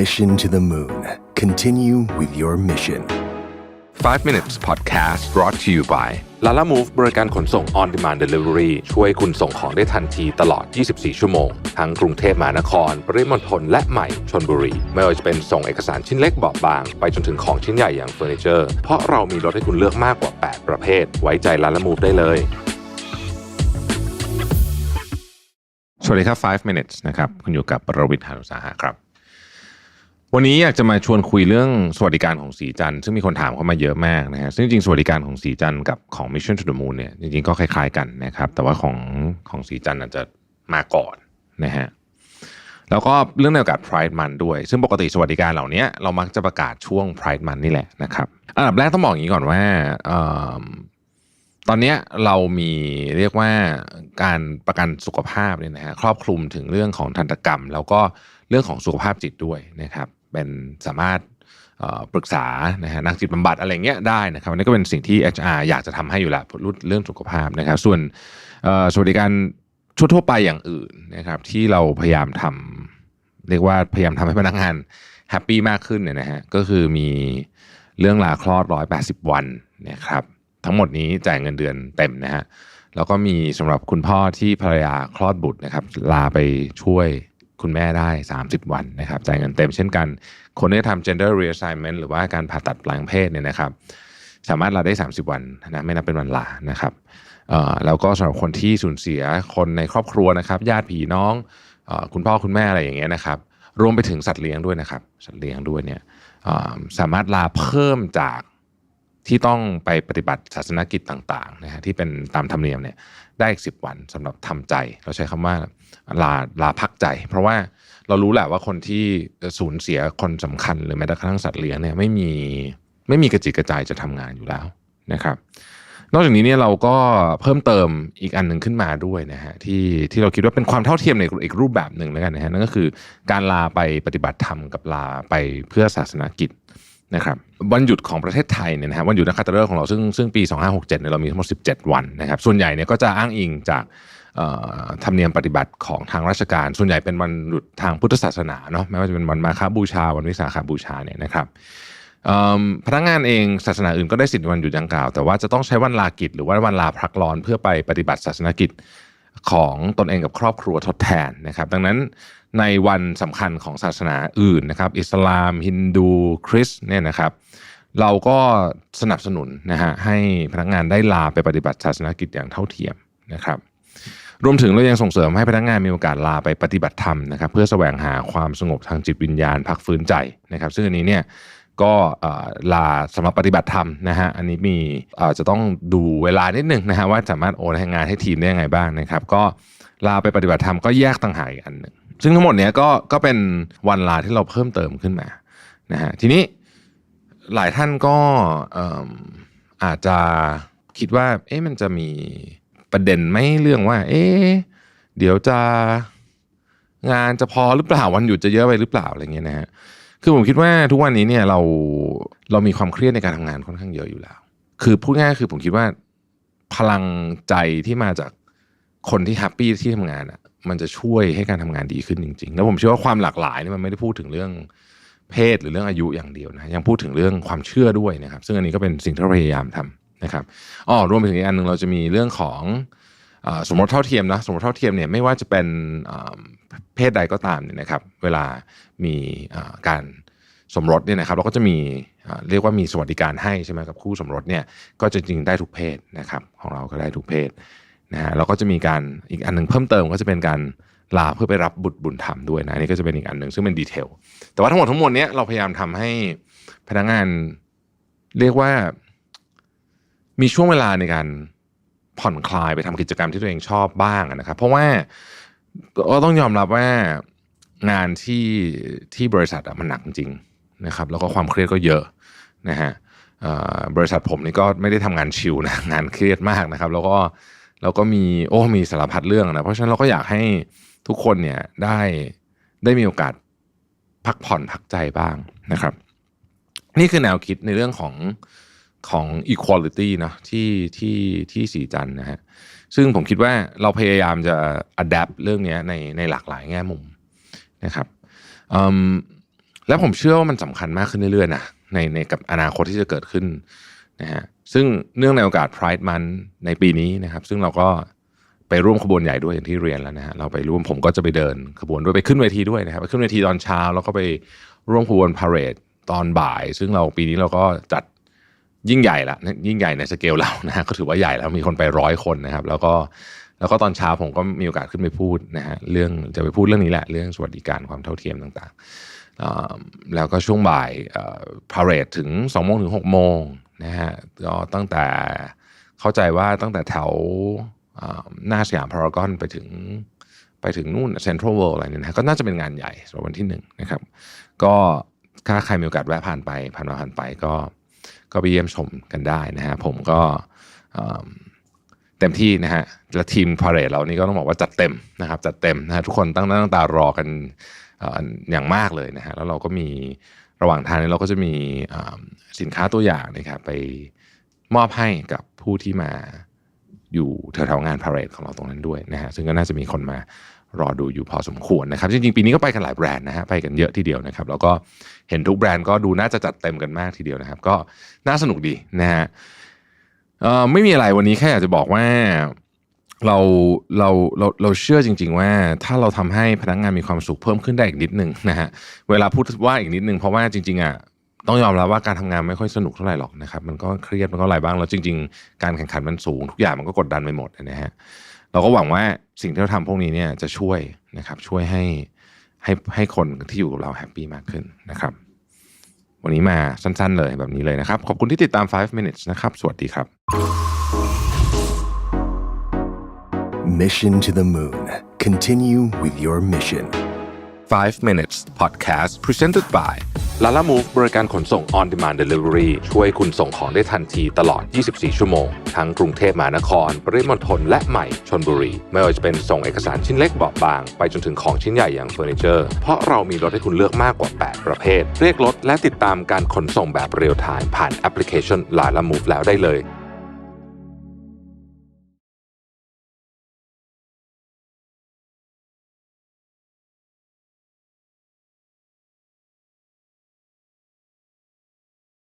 Mission to the Moon. Continue with your mission. 5 minutes podcast brought to you by Lala Move บริการขนส่ง on demand delivery ช่วยคุณส่งของได้ทันทีตลอด 24 ชั่วโมง ทั้งกรุงเทพมหานคร ปริมณฑลและใหม่ชนบุรี ไม่ว่าจะเป็นส่งเอกสารชิ้นเล็กเบาะบาง ไปจนถึงของชิ้นใหญ่อย่างเฟอร์นิเจอร์ เพราะเรามีรถให้คุณเลือกมากกว่า 8 ประเภท ไว้ใจ Lala Move ได้เลย สวัสดีครับ 5 minutes นะครับ คุณอยู่กับประวิทย์หานุสาหะครับ วันนี้อยากจะมาชวนคุยเรื่องสวัสดิการของสีจันซึ่งมีคนถามเข้ามาเยอะมากนะฮะซึ่งจริงสวัสดิการของสีจันกับของ Mission to the Moon เนี่ยจริงๆก็คล้ายๆกันนะครับ แต่ว่าของของสีจันอาจจะมาก่อนนะฮะแล้วก็เรื่องในโอกาส Pride Month ด้วย ซึ่งปกติสวัสดิการเหล่านี้เรามักจะประกาศช่วง Pride Month นี่แหละนะครับอันดับแรกต้องบอกอย่างนี้ก่อนว่าเอิ่มตอนนี้เรามีเรียกว่าการประกันสุขภาพเนี่ยนะฮะครอบคลุมถึงเรื่องของทันตกรรม แล้วก็เรื่องของสุขภาพจิตด้วยนะครับ เป็นสามารถปรึกษานะฮะนักจิตบำบัดอะไรเงี้ยได้นะครับอันนี้ก็เป็นสิ่งที่ HR อยากจะทำให้อยู่แล้วเรื่องสุขภาพนะครับ ส่วนสวัสดิการทั่วๆไปอย่างอื่นนะครับ ที่เราพยายามทำเรียกว่าพยายามทำให้พนักงานแฮปปี้มากขึ้นเนี่ยนะฮะก็คือมีเรื่องลาคลอด180วันนะครับ ทั้งหมดนี้จ่ายเงินเดือนเต็มนะฮะแล้วก็มีสำหรับคุณพ่อที่ภรรยาคลอดบุตรนะครับ ลาไปช่วย คุณแม่ได้ 30 วันนะครับจ่ายเงินเต็มเช่นกัน คนที่ทำ gender reassignment หรือว่าการผ่าตัดแปลงเพศเนี่ยนะครับ สามารถลาได้ 30 วันนะไม่นับเป็นวันลานะครับแล้วก็สำหรับคนที่สูญเสียคนในครอบครัวนะครับ ญาติพี่น้องอคุณพ่อคุณแม่อะไรอย่างเงี้ยนะครับ รวมไปถึงสัตว์เลี้ยงด้วยนะครับ สัตว์เลี้ยงด้วยเนี่ยสามารถลาเพิ่มจาก ที่ต้องไปปฏิบัติศาสนกิจต่างๆนะฮะที่เป็นตามธรรมเนียมเนี่ยได้อีกสิบวันสำหรับทำใจ เราใช้คำว่าลาลาพักใจ เพราะว่าเรารู้แหละว่าคนที่สูญเสียคนสำคัญหรือแม้แต่กระทั่งสัตว์เลี้ยงเนี่ยไม่มีไม่มีกระจิตกระใจจะทำงานอยู่แล้วนะครับนอกจากนี้เนี่ยเราก็เพิ่มเติมอีกอันหนึ่งขึ้นมาด้วยนะฮะที่ที่เราคิดว่าเป็นความเท่าเทียมในอีกรูปแบบหนึ่งแล้วกันนะฮะนั่นก็คือการลาไปปฏิบัติธรรมกับลาไปเพื่อศาสนากิจ นะครับวันหยุดของประเทศไทยเนี่ยนะฮะวันหยุดนักขัตฤกษ์ของเราซึ่งซึ่งปี 2567เนี่ยเรามีทั้งหมด 17 วันนะครับ ส่วนใหญ่เนี่ยก็จะอ้างอิงจากธรรมเนียมปฏิบัติของทางราชการ ส่วนใหญ่เป็นวันหยุดทางพุทธศาสนาเนาะไม่ว่าจะเป็นวันมาฆบูชา วันวิสาขบูชาเนี่ยนะครับพนักงานเองศาสนาอื่นก็ได้สิทธิ์วันหยุดดังกล่าว แต่ว่าจะต้องใช้วันลากิจหรือว่าวันลาพักร้อนเพื่อไปปฏิบัติศาสนกิจของตนเองกับครอบครัวทดแทนนะครับ ดังนั้น ในวันสำคัญของศาสนาอื่นนะครับ อิสลาม ฮินดู คริสเนี่ยนะครับ เราก็สนับสนุนนะฮะให้พนักงานได้ลาไปปฏิบัติศาสนกิจอย่างเท่าเทียมนะครับ รวมถึงเรายังส่งเสริมให้พนักงานมีโอกาสลาไปปฏิบัติธรรมนะครับ เพื่อแสวงหาความสงบทางจิตวิญญาณพักฟื้นใจนะครับ ซึ่งอันนี้เนี่ยก็ลาสำหรับปฏิบัติธรรมนะฮะอันนี้มีจะต้องดูเวลานิดหนึ่งนะฮะว่าสามารถโอนให้งานให้ทีมได้ยังไงบ้างนะครับ ก็ลาไปปฏิบัติธรรมก็แยกต่างหากอีกอันหนึ่ง ซึ่งทั้งหมดเนี้ยก็ก็เป็นวันลาที่เราเพิ่มเติมขึ้นมานะฮะทีนี้หลายท่านก็ออาจจะคิดว่า เอ๊ะมันจะมีประเด็นไหมเรื่องว่า เอ๊ะเดี๋ยวจะงานจะพอหรือเปล่าวันหยุดจะเยอะไปหรือเปล่าอะไรเงี้ยนะฮะคือผมคิดว่าทุกวันนี้เนี่ยเราเรามีความเครียดในการทำงานค่อนข้างเยอะอยู่แล้ว คือพูดง่ายคือผมคิดว่าพลังใจที่มาจากคนที่แฮปปี้ที่ทำงานอะ มันจะช่วยให้การทำงานดีขึ้นจริง ๆ แล้วผมเชื่อว่าความหลากหลายนี่มันไม่ได้พูดถึงเรื่องเพศหรือเรื่องอายุอย่างเดียวนะยังพูดถึงเรื่องความเชื่อด้วยนะครับ ซึ่งอันนี้ก็เป็นสิ่งที่เราพยายามทำนะครับอ๋อรวมไปถึงอีกอันหนึ่งเราจะมีเรื่องของอสมรสเท่าเทียมนะสมรสเท่าเทียมเนี่ยไม่ว่าจะเป็นเพศใดก็ตามเนี่ยนะครับ เวลามีการสมรสเนี่ยนะครับเราก็จะมีเอ่อเรียกว่ามีสวัสดิการให้ใช่ไหมกับคู่สมรสเนี่ยก็จะจริงได้ทุกเพศนะครับของเราก็ได้ทุกเพศ นะฮะเราก็จะมีการอีกอันหนึ่งเพิ่มเติมก็จะเป็นการลาเพื่อไปรับบุตรบุญธรรมด้วยนะนี่ก็จะเป็นอีกอันหนึ่งซึ่งเป็นดีเทลแต่ว่าทั้งหมดทั้งมวลเนี้ยเราพยายามทำให้พนักงานเรียกว่ามีช่วงเวลาในการผ่อนคลายไปทำกิจกรรมที่ตัวเองชอบบ้างนะครับ เพราะว่าก็ต้องยอมรับว่างานที่ที่บริษัทอะมันหนักจริงนะครับ แล้วก็ความเครียดก็เยอะนะฮะบริษัทผมนี่ก็ไม่ได้ทำงานชิลนะงานเครียดมากนะครับ แล้วก็ แล้วก็มีโอ้มีสารพัดเรื่องนะเพราะฉะนั้นเราก็อยากให้ทุกคนเนี่ยได้ได้มีโอกาสพักผ่อนพักใจบ้างนะครับ นี่คือแนวคิดในเรื่องของของ equality นะที่ที่ที่สีจันนะฮะซึ่งผมคิดว่าเราพยายามจะ adapt เรื่องนี้ในในหลากหลายแง่มุมนะครับอืมแล้วผมเชื่อว่ามันสำคัญมากขึ้นเรื่อยๆนะในในกับอนาคตที่จะเกิดขึ้นนะฮะ ซึ่งเนื่องในโอกาส Pride Month ในปีนี้นะครับ ซึ่งเราก็ไปร่วมขบวนใหญ่ด้วยอย่างที่เรียนแล้วนะฮะเราไปร่วมผมก็จะไปเดินขบวนด้วยไปขึ้นเวทีด้วยนะครับไปขึ้นเวทีตอนเช้าแล้วก็ไปร่วมขบวนพาเหรดตอนบ่าย ซึ่งเราปีนี้เราก็จัดยิ่งใหญ่ละยิ่งใหญ่ในสเกลเรานะฮะก็ถือว่าใหญ่แล้วมีคนไปร้อยคนนะครับ แล้วก็แล้วก็ตอนเช้าผมก็มีโอกาสขึ้นไปพูดนะฮะเรื่องจะไปพูดเรื่องนี้แหละเรื่องสวัสดิการความเท่าเทียมต่างๆแล้วก็ช่วงบ่ายพาเรดถึง2โมงถึง6โมง นะฮะก็ตั้งแต่เข้าใจว่าตั้งแต่แถวหน้าสยามพารากอนไปถึงไปถึงนู่นเซ็นทรัลเวิลด์อะไรเนี่ยนะก็น่าจะเป็นงานใหญ่สำหรับวันที่หนึ่งนะครับ ก็ถ้าใครมีโอกาสแวะผ่านไปผ่านมาผ่านไปก็ก็ไปเยี่ยมชมกันได้นะฮะผมก็เต็มที่นะฮะและทีมพาเรดเรานี่ก็ต้องบอกว่าจัดเต็มนะครับ จัดเต็มนะฮะทุกคนตั้งหน้าตั้งตารอกันออย่างมากเลยนะฮะแล้วเราก็มี ระหว่างทางนี้เราก็จะมีสินค้าตัวอย่างนะครับไปมอบให้กับผู้ที่มาอยู่แถวๆงานพาเรดของเราตรงนั้นด้วยนะฮะซึ่งก็น่าจะมีคนมารอดูอยู่พอสมควรนะครับจริงๆ ปีนี้ก็ไปกันหลายแบรนด์นะฮะไปกันเยอะทีเดียวนะครับแล้วก็เห็นทุกแบรนด์ก็ดูน่าจะจัดเต็มกันมากทีเดียวนะครับ ก็น่าสนุกดีนะฮะไม่มีอะไรวันนี้แค่อยากจะบอกว่า เราเราเราเราเชื่อจริง ๆ ว่า ถ้าเราทำให้พนักงานมีความสุขเพิ่มขึ้นได้อีกนิดนึงนะฮะเวลาพูดว่าอีกนิดนึงเพราะว่าจริง ๆอะต้องยอมรับว่าการทำงานไม่ค่อยสนุกเท่าไหร่หรอกนะครับมันก็เครียดมันก็อะไรบ้างแล้วจริง ๆ การแข่งขันมันสูงทุกอย่างมันก็กดดันไปหมดนะฮะเราก็หวังว่าสิ่งที่เราทำพวกนี้เนี่ยจะช่วยนะครับช่วยให้ให้ให้คนที่อยู่กับเราแฮปปี้มากขึ้นนะครับ วันนี้มาสั้นๆเลยแบบนี้เลยนะครับ ขอบคุณที่ติดตาม 5 minutes นะครับ สวัสดีครับ Mission to the Moon. Continue with your mission. 5 minutes podcast presented by Lala Move บริการขนส่ง on demand delivery ช่วยคุณส่งของได้ทันทีตลอด 24 ชั่วโมง ทั้งกรุงเทพมหานคร ปริมณฑลและใหม่ชนบุรี ไม่ว่าจะเป็นส่งเอกสารชิ้นเล็กเบาบาง ไปจนถึงของชิ้นใหญ่อย่างเฟอร์นิเจอร์ เพราะเรามีรถให้คุณเลือกมากกว่า 8 ประเภท เรียกรถและติดตามการขนส่งแบบเรียลไทม์ผ่านแอปพลิเคชัน Lala Move แล้วได้เลย